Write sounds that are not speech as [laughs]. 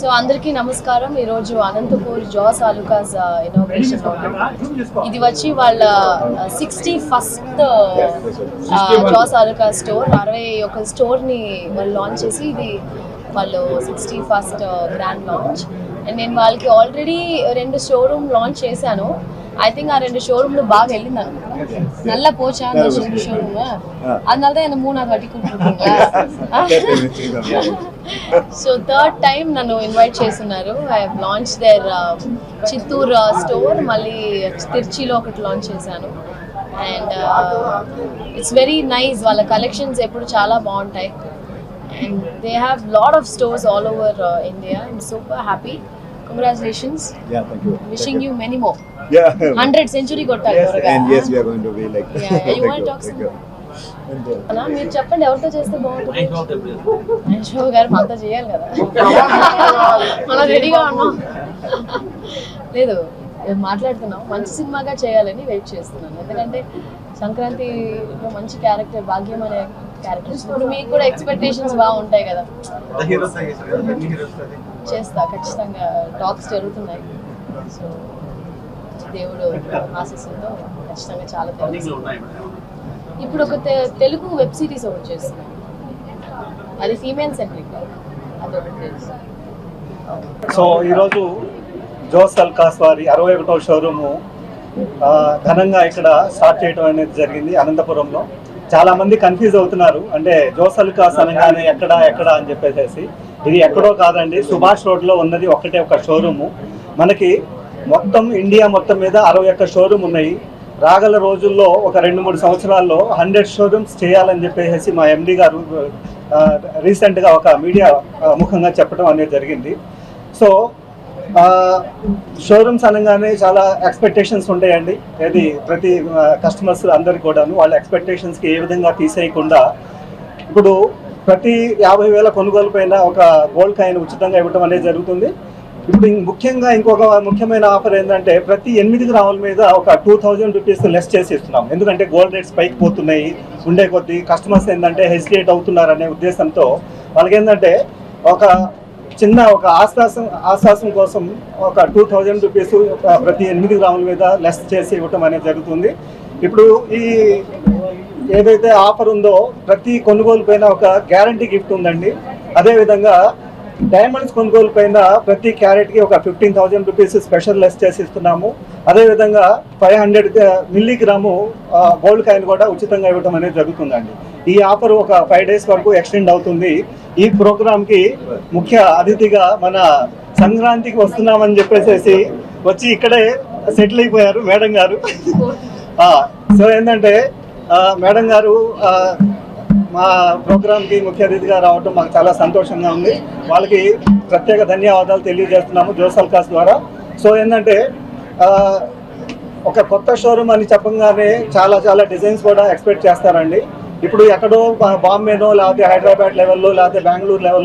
So అందరికీ నమస్కారం. ఈరోజు అనంతపూర్ జాస్ ఆలుకాస్ ఇనాగ్రేషన్ ఇది వచ్చి వాళ్ళ sixty first Jos Alukkas store. అరవై ఒక స్టోర్ని వాళ్ళు లాంచ్ చేసి ఇది వాళ్ళు sixty first grand launch and నేను వాళ్ళకి ఆల్రెడీ రెండు షోరూమ్ లాంచ్ చేశాను. ఐ థింక్ ఆ రెండు ஷோரூம்ல బాగా వెళ్ళింది అనుకుంటా நல்ல போச்சா அந்த ரெண்டு ஷோரூம் அதனால தான் என்ன மூணாவது வாட்டி கூப்பிட்டுருக்கீங்களா సో థర్డ్ టైం నన్ను ఇన్వైట్ చేస్తున్నారు I launch there Chittoor store మళ్ళీ తిరుచిలో ఒకటి లాంచ్ చేశాను అండ్ ఇట్స్ వెరీ నైస్ వాళ్ళ కలెక్షన్స్ ఎప్పుడు చాలా బాగుంటాయి and they have lot of stores all over India and super happy congratulations Yeah, thank you. Wishing you many more Yeah. [laughs] Hundred century కొట్టాలి Yes, త్వరగా. and yes, we are going to be like. [laughs] Yeah, you [laughs] Thank wanna talk some- uh, అన్నా, మీరు చెప్పండి ఎవరితో చేస్తే బాగుంటుంది? యశో గారు మనతో చేయాలి కదా. మనం రెడీగా ఉన్నాం. లేదు మేము మాట్లాడుతున్నాం. మంచి సినిమాగా చేయాలని వెయిట్ చేస్తున్నాను. ఎందుకంటే సంక్రాంతిలో మంచి క్యారెక్టర్ భాగ్యం అనే క్యారెక్టర్ ఇప్పుడు మీకు కూడా ఎక్స్పెక్టేషన్స్ బాగుంటాయి కదా. చేస్తా ఖచ్చితంగా టాక్స్ జరుగుతున్నాయి. సో దేవుడు ఆశీస్సులతో ఖచ్చితంగా చాలా ఇప్పుడు ఒక తె- తెలుగు వెబ్ సిరీస్ ఒకటి చేస్తున్నాం. అది ఫీమేల్ సెంట్రిక్ అదొకటి సో ఈరోజు జోస్ అల్కాస్ వారి అరవై ఒకటో షోరూము ఘనంగా ఇక్కడ స్టార్ట్ చేయడం అనేది జరిగింది అనంతపురంలో. చాలా మంది కన్ఫ్యూజ్ అవుతున్నారు. అంటే జోస్ అల్కాస్ అనగానే ఎక్కడ ఎక్కడ అని చెప్పేసి ఇది ఎక్కడో కాదండి సుభాష్ రోడ్లో ఉన్నది ఒకటే ఒక షోరూము మనకి మొత్తం ఇండియా మొత్తం మీద అరవై ఒక్క షోరూమ్ ఉన్నాయి. రాగల రోజుల్లో ఒక రెండు మూడు సంవత్సరాల్లో హండ్రెడ్ షోరూమ్స్ చేయాలని చెప్పేసి మా ఎండి గారు రీసెంట్గా ఒక మీడియా ముఖంగా చెప్పడం అనేది జరిగింది. సో షోరూమ్స్ అనగానే చాలా ఎక్స్పెక్టేషన్స్ ఉంటాయండి. అది ప్రతి కస్టమర్స్ అందరికి కూడాను. వాళ్ళ ఎక్స్పెక్టేషన్స్కి ఏ విధంగా తీసేయకుండా ఇప్పుడు ప్రతి యాభై వేల కొనుగోలు పైన ఒక గోల్డ్ కాయిన్ ఉచితంగా ఇవ్వడం అనేది జరుగుతుంది. ఇప్పుడు ముఖ్యంగా ఇంకొక ముఖ్యమైన ఆఫర్ ఏంటంటే ప్రతి ఎనిమిది గ్రాముల మీద ఒక టూ థౌజండ్ రూపీస్ లెస్ చేసి ఇస్తున్నాం ఎందుకంటే గోల్డ్ రేట్స్ పైకి పోతున్నాయి. ఉండే కొద్దీ కస్టమర్స్ ఏంటంటే హెసిటేట్ అవుతున్నారు అనే ఉద్దేశంతో వాళ్ళకి ఏంటంటే ఒక చిన్న ఒక ఆశ్వాసం ఆశ్వాసం కోసం ఒక టూ థౌజండ్ రూపీస్ ప్రతి ఎనిమిది గ్రాముల మీద లెస్ చేసి ఇవ్వటం అనేది జరుగుతుంది. ఇప్పుడు ఈ ఏదైతే ఆఫర్ ఉందో ప్రతి కొనుగోలు పైన ఒక గ్యారంటీ గిఫ్ట్ ఉందండి. అదేవిధంగా డైమండ్స్ కొనుగోలు పైన ప్రతి క్యారెట్కి ఒక fifteen thousand rupees special less చేసి ఇస్తున్నాము. అదేవిధంగా five hundred milligram gold coin కూడా ఉచితంగా ఇవ్వడం అనేది జరుగుతుందండి. ఈ ఆఫర్ ఒక ఫైవ్ డేస్ వరకు ఎక్స్టెండ్ అవుతుంది. ఈ ప్రోగ్రామ్కి ముఖ్య అతిథిగా మన సంక్రాంతికి వస్తున్నామని చెప్పేసి వచ్చి ఇక్కడే సెటిల్ అయిపోయారు మేడం గారు. సో ఏంటంటే మేడం గారు మా ప్రోగ్రామ్కి ముఖ్య అతిథిగా రావడం మాకు చాలా సంతోషంగా ఉంది. వాళ్ళకి ప్రత్యేక ధన్యవాదాలు తెలియజేస్తున్నాము జోసల్కాస్ ద్వారా. సో ఏంటంటే ఒక కొత్త షోరూమ్ అని చెప్పగానే చాలా చాలా డిజైన్స్ కూడా ఎక్స్పెక్ట్ చేస్తారండి. ఇప్పుడు ఎక్కడో బాంబేనో లేకపోతే హైదరాబాద్ లెవెల్లో లేకపోతే బెంగళూరు లెవెల్లో